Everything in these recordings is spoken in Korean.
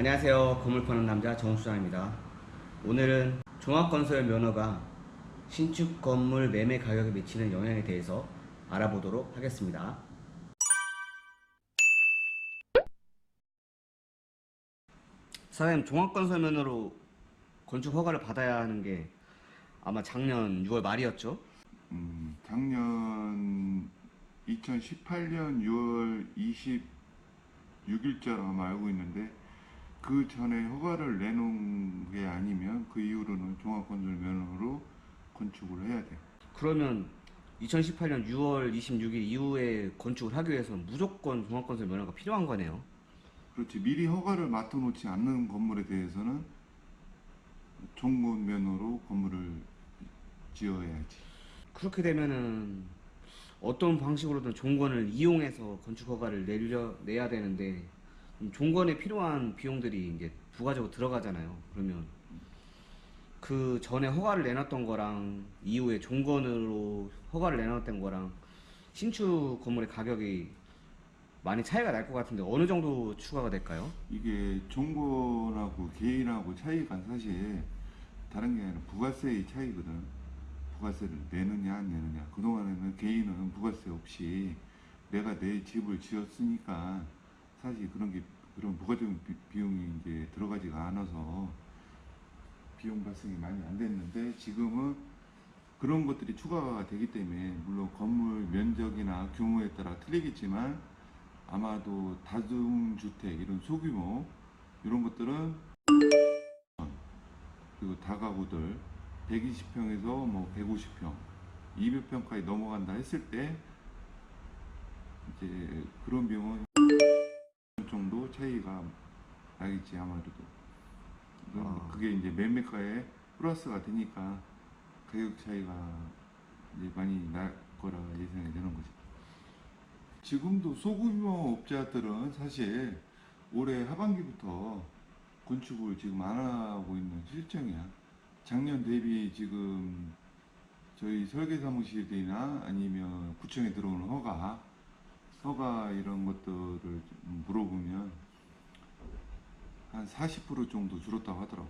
안녕하세요. 건물 파는 남자 정수장입니다. 오늘은 종합건설 면허가 신축 건물 매매 가격에 미치는 영향에 대해서 알아보도록 하겠습니다. 사장님, 종합건설 면허로 건축 허가를 받아야 하는 게 아마 작년 6월 말이었죠? 음, 작년 2018년 6월 26일자로 아마 알고 있는데 그 전에 허가를 내놓은 게 아니면 그 이후로는 종합건설 면허로 건축을 해야 돼. 그러면 2018년 6월 26일 이후에 건축을 하기 위해서는 무조건 종합건설 면허가 필요한 거네요. 그렇지 미리 허가를 맡아놓지 않는 건물에 대해서는 종건 면허로 건물을 지어야지. 그렇게 되면은 어떤 방식으로든 종건을 이용해서 건축 허가를 내려 내야 되는데 음, 종건에 필요한 비용들이 이제 부가적으로 들어가잖아요. 그러면 그 전에 허가를 내놨던 거랑 이후에 종건으로 허가를 내놨던 거랑 신축 건물의 가격이 많이 차이가 날 것 같은데 어느 정도 추가가 될까요? 이게 종건하고 개인하고 차이가 사실 다른 게 아니라 부가세의 차이거든. 부가세를 내느냐 안 내느냐. 그동안에는 개인은 부가세 없이 내가 내 집을 지었으니까 사실 그런 게 그런 부가적인 비- 비용이 이제 들어가지가 않아서 비용 발생이 많이 안 됐는데 지금은 그런 것들이 추가가 되기 때문에 물론 건물 면적이나 규모에 따라 틀리겠지만 아마도 다중주택 이런 소규모 이런 것들은 그리고 다가구들 120평에서 뭐 150평 200평까지 넘어간다 했을 때 이제 그런 비용은 정도 차이가 나겠지 아마도 아. 그게 이제 매매가에 플러스가 되니까 가격 차이가 이제 많이 날 거라 예상이 되는 거죠. 지금도 소규모 업자들은 사실 올해 하반기부터 건축을 지금 안 하고 있는 실정이야. 작년 대비 지금 저희 설계 사무실이나 아니면 구청에 들어오는 허가, 허가 이런 것들을 좀 물어보면 한 40% 정도 줄었다고 하더라고.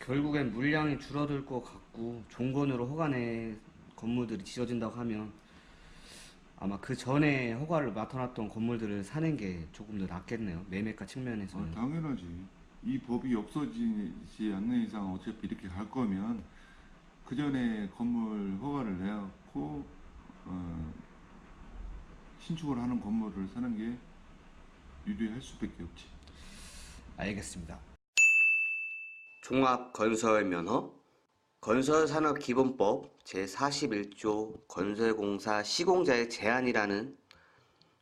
결국엔 물량이 줄어들 것 같고 종건으로 허가내 건물들이 지어진다고 하면 아마 그 전에 허가를 맡아놨던 건물들을 사는 게 조금 더 낫겠네요. 매매가 측면에서는. 아, 당연하지. 이 법이 없어지지 않는 이상 어차피 이렇게 갈 거면 그 전에 건물 허가를 내갖고 어, 신축을 하는 건물을 사는 게 유리할 수밖에 없지. 알겠습니다. 종합건설면허 건설산업기본법 제41조 건설공사 시공자의 제한이라는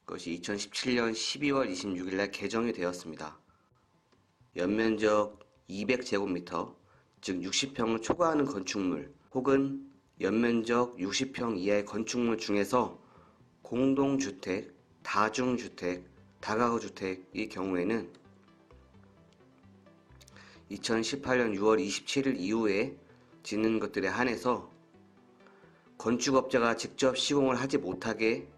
것이 2017년 12월 26일 날 개정이 되었습니다. 연면적 200제곱미터, 즉 60평을 초과하는 건축물 혹은 연면적 60평 이하의 건축물 중에서 공동주택, 다중주택, 다가구 주택의 경우에는 2018년 6월 27일 이후에 짓는 것들에 한해서 건축업자가 직접 시공을 하지 못하게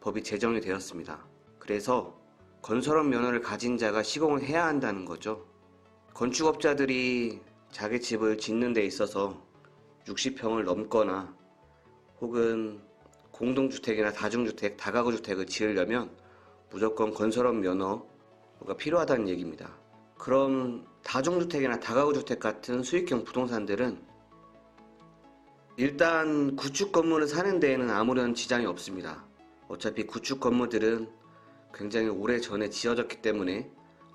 법이 제정이 되었습니다. 그래서 건설업 면허를 가진 자가 시공을 해야 한다는 거죠. 건축업자들이 자기 집을 짓는 데 있어서 60평을 넘거나 혹은 공동주택이나 다중주택, 다가구 주택을 지으려면 무조건 건설업 면허가 필요하다는 얘기입니다. 그럼 다중주택이나 다가구 주택 같은 수익형 부동산들은 일단 구축 건물을 사는 데에는 아무런 지장이 없습니다. 어차피 구축 건물들은 굉장히 오래 전에 지어졌기 때문에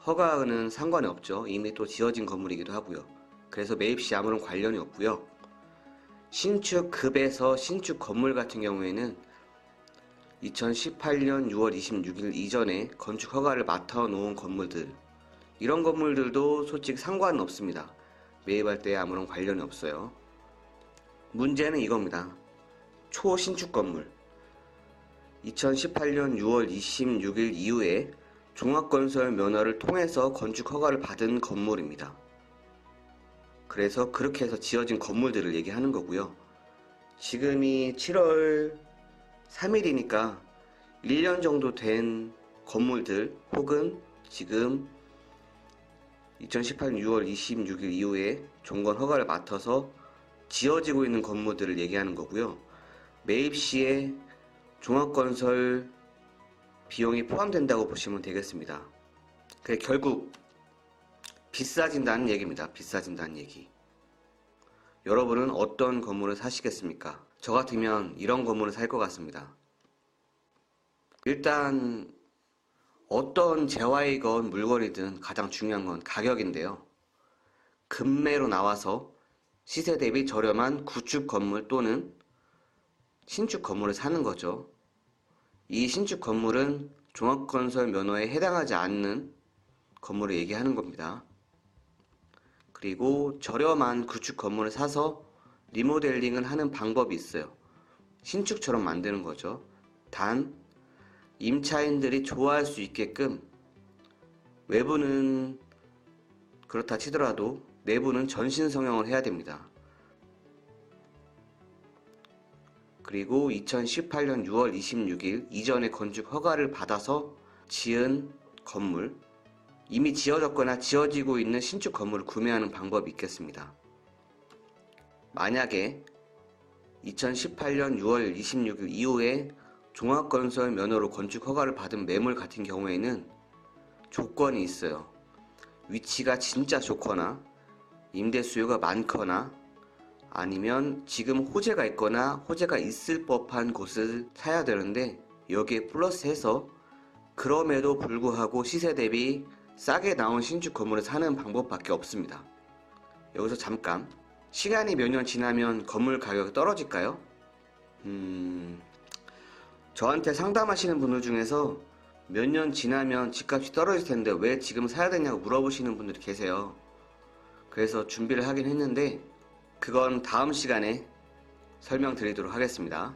허가는 상관이 없죠. 이미 또 지어진 건물이기도 하고요. 그래서 매입 시 아무런 관련이 없고요. 신축 급에서 신축 건물 같은 경우에는 2018년 6월 26일 이전에 건축 허가를 맡아 놓은 건물들 이런 건물들도 솔직히 상관은 없습니다. 매입할 때 아무런 관련이 없어요. 문제는 이겁니다. 초신축 건물. 2018년 6월 26일 이후에 종합건설 면허를 통해서 건축 허가를 받은 건물입니다. 그래서 그렇게 해서 지어진 건물들을 얘기하는 거고요. 지금이 7월 3일이니까 1년 정도 된 건물들 혹은 지금 2018년 6월 26일 이후에 종건 허가를 맡아서 지어지고 있는 건물들을 얘기하는 거고요. 매입 시에 종합건설 비용이 포함된다고 보시면 되겠습니다. 그 결국 비싸진다는 얘기입니다. 비싸진다는 얘기. 여러분은 어떤 건물을 사시겠습니까? 저 같으면 이런 건물을 살 것 같습니다. 일단 어떤 재화이건 물건이든 가장 중요한 건 가격인데요. 급매로 나와서 시세 대비 저렴한 구축 건물 또는 신축 건물을 사는 거죠. 이 신축 건물은 종합건설 면허에 해당하지 않는 건물을 얘기하는 겁니다. 그리고 저렴한 구축 건물을 사서 리모델링을 하는 방법이 있어요. 신축처럼 만드는 거죠. 단, 임차인들이 좋아할 수 있게끔 외부는 그렇다 치더라도 내부는 전신 성형을 해야 됩니다. 그리고 2018년 6월 26일 이전에 건축 허가를 받아서 지은 건물, 이미 지어졌거나 지어지고 있는 신축 건물을 구매하는 방법이 있겠습니다. 만약에 2018년 6월 26일 이후에 종합건설 면허로 건축 허가를 받은 매물 같은 경우에는 조건이 있어요. 위치가 진짜 좋거나 임대 수요가 많거나 아니면 지금 호재가 있거나 호재가 있을 법한 곳을 사야 되는데 여기에 플러스해서 그럼에도 불구하고 시세 대비 싸게 나온 신축 건물을 사는 방법밖에 없습니다. 여기서 잠깐 시간이 몇 년 지나면 건물 가격이 떨어질까요? 음, 저한테 상담하시는 분들 중에서 몇 년 지나면 집값이 떨어질 텐데 왜 지금 사야 되냐고 물어보시는 분들이 계세요. 그래서 준비를 하긴 했는데 그건 다음 시간에 설명드리도록 하겠습니다.